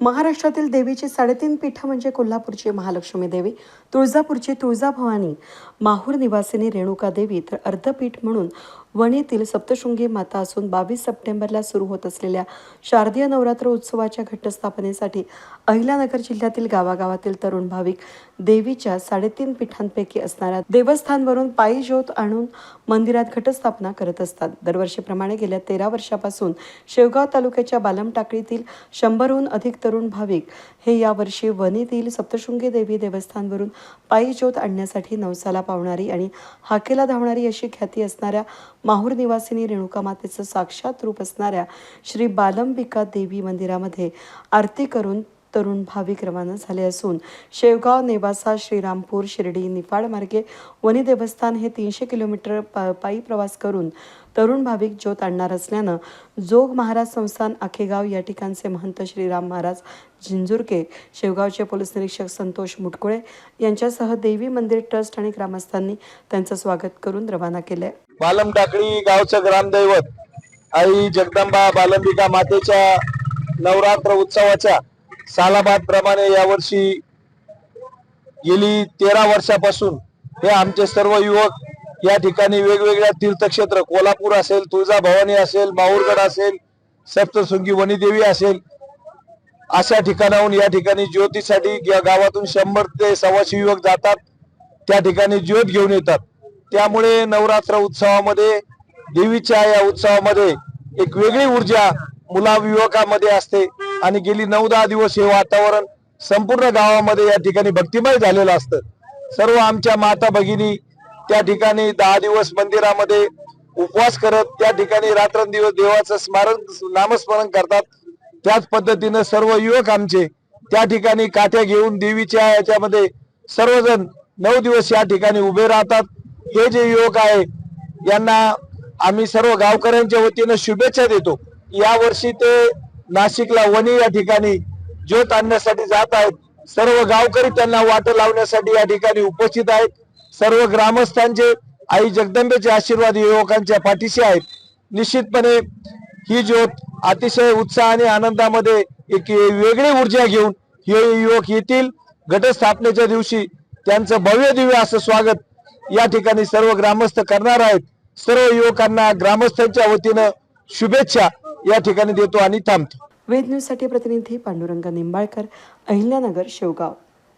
महाराष्ट्रातील देवीची साडेतीन पीठं म्हणजे कोल्हापूरची महालक्ष्मी देवी तुळजापूरची तुळजाभवानी माहूर निवासिनी रेणुका देवी तर अर्धपीठ म्हणून वणीतील सप्तशृंगी माता असून बावीस सप्टेंबरला सुरू होत असलेल्या शारदीय नवरात्र उत्सवाच्या घटस्थापनेसाठी अहिल्यानगर जिल्ह्यातील गावागावातील तरुण भाविक देवीच्या साडेतीन पीठांपैकी असणाऱ्या देवस्थानवरून पायी ज्योत आणून मंदिरात घटस्थापना करत असतात. दरवर्षीप्रमाणे गेल्या तेरा वर्षापासून शेवगाव तालुक्याच्या बालम टाकळीतील शंभरहून अधिक तरुण भाविक हे यावर्षी वनीतील सप्तशृंगी देवी देवस्थानवरून पायी ज्योत आणण्यासाठी नवसाला पावणारी आणि हाकेला धावणारी अशी ख्याती असणाऱ्या माहूर निवासिनी रेणुका मातेचं साक्षात रूप असणाऱ्या श्री बालंबिका देवी मंदिरामध्ये आरती करून तरुण भाविक रवाना झाले असून शेवगाव नेवासा श्रीरामपूर शिर्डी निफाड मार्गे वनी देवस्थान हे तीनशे किलोमीटर पा पायी प्रवास करून तरुण भाविक ज्योत आणणार असल्यानं जोग महाराज संस्थान आखेगाव या ठिकाणचे महंत श्रीराम महाराज झिंजुरके शेवगावचे पोलीस निरीक्षक संतोष मुटकुळे यांच्यासह देवी मंदिर ट्रस्ट आणि ग्रामस्थांनी त्यांचं स्वागत करून रवाना केलंय. बालम टाकळी गावचं ग्रामदैवत आई जगदंबा बालंबिका मातेच्या नवरात्र उत्सवाच्या सालाबाद प्रमाणे यावर्षी गेली तेरा वर्षापासून हे आमचे सर्व युवक या ठिकाणी वेगवेगळ्या तीर्थक्षेत्र कोल्हापूर असेल तुळजाभवानी असेल माहूरगड असेल सप्तशृंगी वनीदेवी असेल अशा ठिकाणाहून या ठिकाणी ज्योतीसाठी या गावातून शंभर ते सव्वाशे युवक जातात त्या ठिकाणी ज्योत घेऊन येतात. त्यामुळे नवरात्र उत्सवामध्ये देवीच्या या उत्सवामध्ये एक वेगळी ऊर्जा मुला युवकामध्ये असते. आणि गेली नऊ दहा दिवस हे वातावरण संपूर्ण गावामध्ये या ठिकाणी भक्तिमय झालेलं असतं. सर्व आमच्या माता भगिनी त्या ठिकाणी दहा दिवस मंदिरामध्ये उपवास करत त्या ठिकाणी रात्रंदिवस देवाचं स्मारण नामस्मरण करतात. त्याच पद्धतीनं सर्व युवक आमचे त्या ठिकाणी काठ्या घेऊन देवीच्या याच्यामध्ये सर्वजण नऊ दिवस या ठिकाणी उभे राहतात. हे जे युवक आहे यांना आम्ही सर्व गावकऱ्यांच्या वतीनं शुभेच्छा देतो. या वर्षी ते नाशिकला वणी या ठिकाणी ज्योत आणण्यासाठी जात आहेत. सर्व गावकरी त्यांना वाट लावण्यासाठी या ठिकाणी उपस्थित आहेत. सर्व ग्रामस्थांचे आई जगदंबेचे आशीर्वाद युवकांच्या पाठीशी आहेत. निश्चितपणे ही ज्योत अतिशय उत्साह आणि आनंदामध्ये एक वेगळी ऊर्जा घेऊन हे युवक येतील. घटस्थापनेच्या दिवशी त्यांचं भव्य दिव्य असं स्वागत या ठिकाणी सर्व ग्रामस्थ करणार आहेत. सर्व युवकांना ग्रामस्थांच्या वतीनं शुभेच्छा. या ठिकाणी देतो आणि थांबतो. वेद न्यूजसाठी प्रतिनिधी पांडुरंग निंबाळकर अहिल्यानगर शेवगाव.